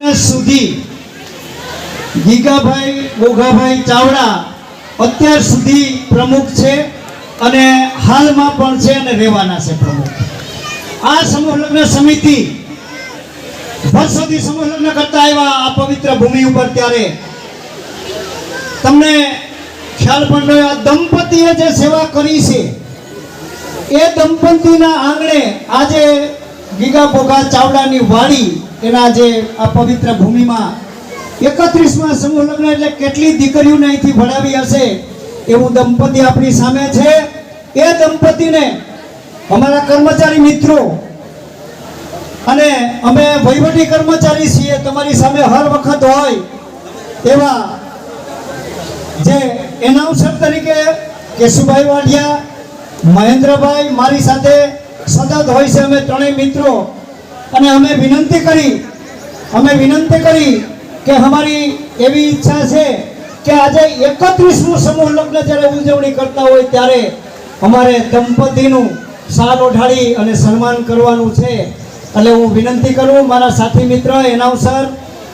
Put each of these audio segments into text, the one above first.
સુધી ગીગાભાઈ, ગોગાભાઈ ચાવડા અત્યાર સુધી પ્રમુખ છે અને હાલમાં પણ છે અને રહેવાના છે આ સમૂહ લગ્ન સમિતિ વર્ષોથી સમૂહ કરતા આવ્યા આ ભૂમિ ઉપર ત્યારે. તમને ખ્યાલ પણ રહ્યો દંપતીએ જે સેવા કરી છે, એ દંપતીના આંગણે આજે ગીગા બોગા ચાવડાની વાડી એના જે આ પવિત્ર ભૂમિમાં એકત્રીસમાં સમૂહ લગ્ન એટલે કેટલી દીકરીઓને અહીંથી ભણાવી હશે એવું દંપતી આપણી સામે છે. એ દંપતીને અમારા કર્મચારી મિત્રો અને અમે વહીવટી કર્મચારી છીએ, તમારી સામે હર વખત હોય એવા જે એનાઉન્સર તરીકે કેશુભાઈ વાઢિયા મહેન્દ્રભાઈ મારી સાથે સતત હોય છે. અમે ત્રણેય મિત્રો અને અમે વિનંતી કરી, અમે વિનંતી કરી કે અમારી એવી ઈચ્છા છે કે આજે એકત્રીસમું સમૂહ લગ્ન જ્યારે ઉજવણી કરતા હોય ત્યારે અમારે દંપતીનું સાલ ઓઢાડી અને સન્માન કરવાનું છે. એટલે હું વિનંતી કરું મારા સાથી મિત્ર, એનાઉન્સર,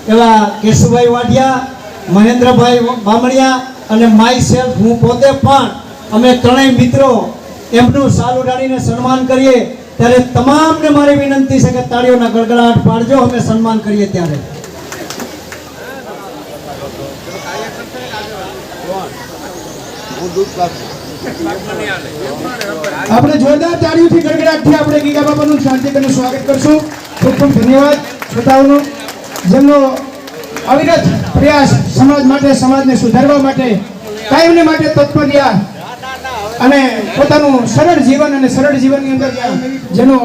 એવા કેશુભાઈ વાઢિયા, મહેન્દ્રભાઈ બામણિયા અને માય સેલ્ફ, હું પોતે પણ, અમે ત્રણેય મિત્રો એમનું સાલ ઉડાડીને સન્માન કરીએ. ત્યારે તમામને મારી વિનંતી છે કે તાળીઓના ગડગડાટ પાડજો, અમે સન્માન કરીએ ત્યારે. આપણે જોરદાર તાળીઓથી ગળગડાટથી આપણે ગીગા બાબાનું શાંતિકરનું સ્વાગત કરશું. ખૂબ ખૂબ ધન્યવાદ શ્રોતાઓનો. જેમનો અવિરત પ્રયાસ સમાજ માટે, સમાજને સુધારવા માટે, કાયમને માટે તત્પર રહ્યા. અને પોતાનું સરળ જીવન અને સરળ જીવનની અંદર જેનો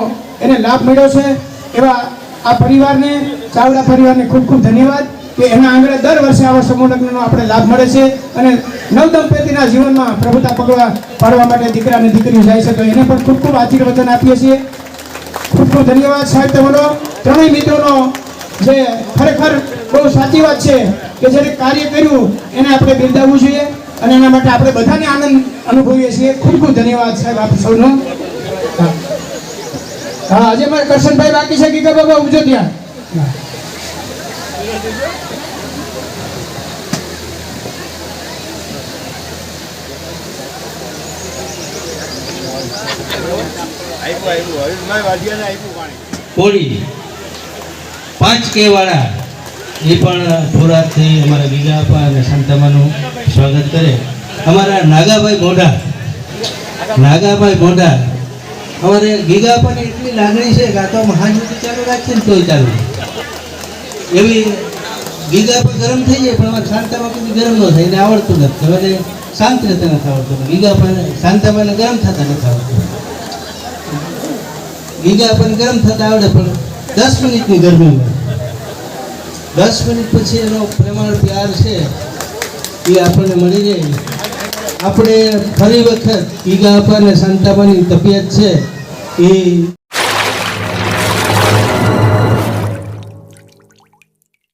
એને લાભ મળ્યો છે, એવા આ પરિવારને, ચાવડા પરિવારને ખૂબ ખૂબ ધન્યવાદ કે એના આંગણે દર વર્ષે આવા સમૂહ લગ્નનો આપણે લાભ મળે છે અને નવદંપતિના જીવનમાં પ્રભુતા પગવા પાડવા માટે દીકરા અને દીકરીઓ જાય છે, તો એને પણ ખૂબ ખૂબ આશીર્વચન આપીએ છીએ. ખૂબ ખૂબ ધન્યવાદ સાહેબ તમારો ત્રણેય મિત્રોનો જે ખરેખર બહુ સાચી વાત છે કે જેને કાર્ય કર્યું, એને આપણે બિરદાવવું જોઈએ. અને એના માટે આપણે બધાને આનંદ અનુભવીએ છીએ. ખૂબ ખૂબ ધન્યવાદ સાહેબ આપ સૌનો. હા. આજે મારે કરશનભાઈ બાકી છે ગીતા બાબા ઉજો ત્યાં કોળી પાંચ કે વાળા. એ પણ થોરાથી અમારા ગીગાપા અને સંતમાનું સ્વાગત કરે. અમારા નાગાભાઈ મોઢા નાગાભાઈ મોઢા, અમારે ગીગાપાની એટલી લાગણી છે કે આ તો મહાજુદી ચાલુ રાખીએ ને તોય ચાલુ. એવી ગીગાપા ગરમ થઈ જાય, પણ અમારે શાંતામાં કદી ગરમ ન થાય, એને આવડતું નથી. હવે શાંત રહેતા નથી આવડતું. ગીગાપાને શાંતામાં ગરમ થતા નથી આવડતું. ગીગા પણ ગરમ થતા આવડે, પણ દસ મિનિટની ગરમીમાં દસ મિનિટ પછી એનો પ્રેમાળ પ્યાર છે, એ આપણને મળી જાય આપણે ફરી વખત ઈગા અને શાંતાબાની તબિયત છે, એ